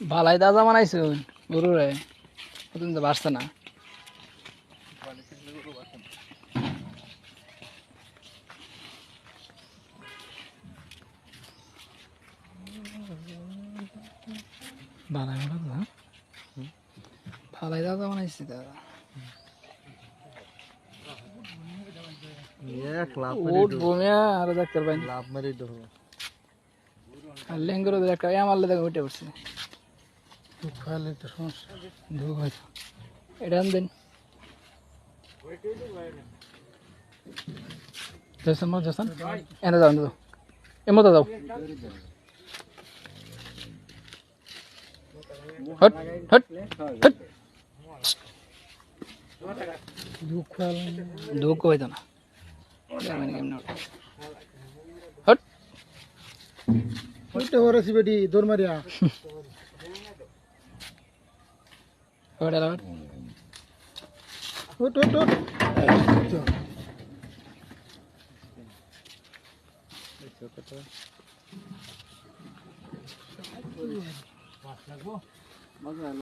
ভালাই দাদা বানাইছুন গরু রে প্রথম তো বাড়ছে না। ভালাই বানাতো ভালাই দাদা বানাইছি দাদা আরও দেখতে লাভ মেরে লেঙ্গুর দেখো উঠে পড়ছে। দুঃখ হলে একটা সমস্যা দুঃখ হয়তো এটা দেন জয়সান মার জয়সান এনে যাও এনে যাও এর মতো যাও হট হট হট দুঃখ দুঃখ হইতো না কেমন কেমন হট ওইটা ওরেছি বেটি দৌড় মারিয়া Hold it on. Whoop, whoop, whoop. Thank you.